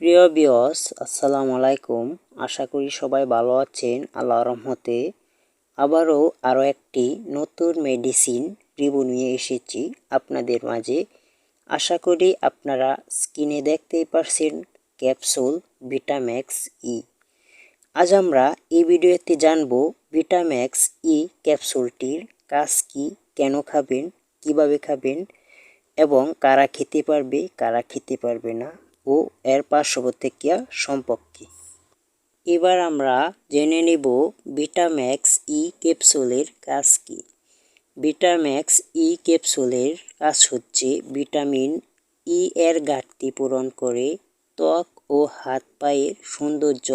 প্রিয় বিয়স আসসালামু আলাইকুম। আশা করি সবাই ভালো আছেন আল্লাহ রহমতে। আবারও আরও একটি নতুন মেডিসিন রিভিউ নিয়ে এসেছি আপনাদের মাঝে। আশা করি আপনারা স্ক্রিনে দেখতেই পারছেন ক্যাপসুল ভিটাম্যাক্স ই আজ আমরা এই ভিডিওতে জানব ভিটাম্যাক্স ই ক্যাপসুলটির কাজ কি, কেন খাবেন, কীভাবে খাবেন, এবং কারা খেতে পারবে, কারা খেতে পারবে না। ও এর পার্শ্ব প্রতিক্রিয়া সম্পর্কে। এবার আমরা জেনে নেব ভিটাম্যাক্স ই ক্যাপসুলের কাজ কী। ভিটাম্যাক্স ই ক্যাপসুলের কাজ হচ্ছে ভিটামিন ই এর ঘাটতি পূরণ করে, ত্বক ও হাত পায়ের সৌন্দর্য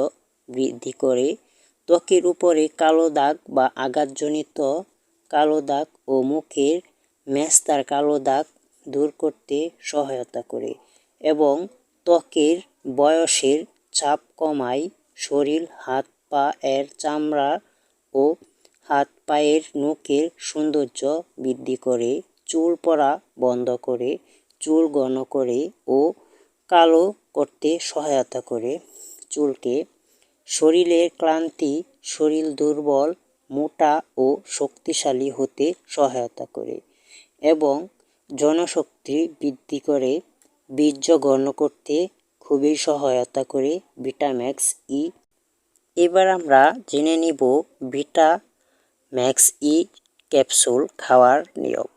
বৃদ্ধি করে। ত্বকের উপরে কালো দাগ বা আঘাতজনিত কালো দাগ ও মুখের মেস্তার কালো দাগ দূর করতে সহায়তা করে এবং ত্বকের বয়সের চাপ কমায় শরীর, হাত পা এর চামড়া ও হাত পায়ের নখের সৌন্দর্য বৃদ্ধি করে, চুল পড়া বন্ধ করে, চুল ঘন করে ও কালো করতে সহায়তা করে। চুলকে শরীরের ক্লান্তি, শরীর দুর্বল, মোটা ও শক্তিশালী হতে সহায়তা করে এবং জনশক্তি বৃদ্ধি করে। বীর্য ঘন করতে খুবই সহায়তা করে ভিটাম্যাক্স ই এবার আমরা জেনে নিব ভিটা ম্যাক্স ই ক্যাপসুল খাওয়ার নিয়ম।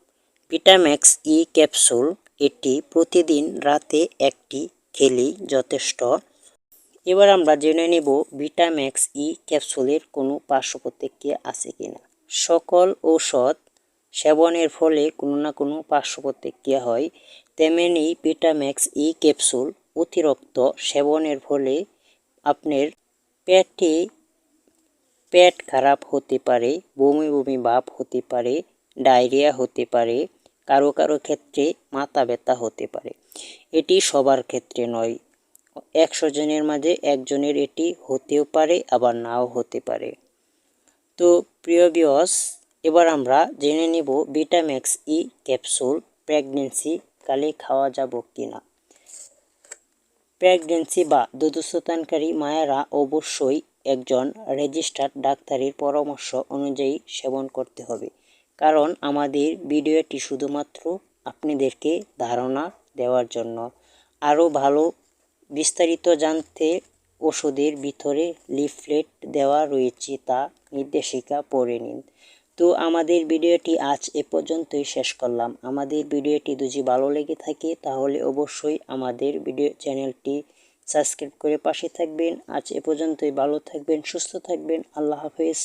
ভিটাম্যাক্স ই ক্যাপসুল এটি প্রতিদিন রাতে একটি খেলেই যথেষ্ট। এবার আমরা জেনে নেব ভিটাম্যাক্স ই ক্যাপসুলের কোনো পার্শ্ব প্রতিক্রিয়া আছে কিনা। সকল ঔষধ সেবনের ফলে কোনো না কোনো পার্শ্ব প্রতিক্রিয়া হয়। তেমনি ভিটাম্যাক্স ই ক্যাপসুল অতিরিক্ত সেবনের ফলে আপনার পেটে পেট খারাপ হতে পারে, বমি বমি ভাব হতে পারে, ডায়রিয়া হতে পারে, কারও কারও ক্ষেত্রে মাথা ব্যথা হতে পারে। এটি সবার ক্ষেত্রে নয়। একশো জনের মাঝে একজনের এটি হতেও পারে আবার নাও হতে পারে। তো প্রিয় বিয়স এবার আমরা জেনে নেব ভিটাম্যাক্স ই ক্যাপসুল প্রেগনেন্সি কালে খাওয়া যাব কিনা। প্রেগনেন্সি বা দুধস্ততানকারী মায়েরা অবশ্যই একজন রেজিস্টার্ড ডাক্তারের পরামর্শ অনুযায়ী সেবন করতে হবে। কারণ আমাদের ভিডিওটি শুধুমাত্র আপনাদেরকে ধারণা দেওয়ার জন্য। আরও ভালো বিস্তারিত জানতে ওষুধের ভিতরে লিফলেট দেওয়া রয়েছে তা নির্দেশিকা পড়ে নিন। তো আমাদের ভিডিওটি আজ এ পর্যন্তই শেষ করলাম। আমাদের ভিডিওটি যদি ভালো লেগে থাকে, তাহলে অবশ্যই আমাদের ভিডিও চ্যানেলটি সাবস্ক্রাইব করে পাশে থাকবেন। আজ এ পর্যন্তই। ভালো থাকবেন, সুস্থ থাকবেন। আল্লাহ হাফেজ।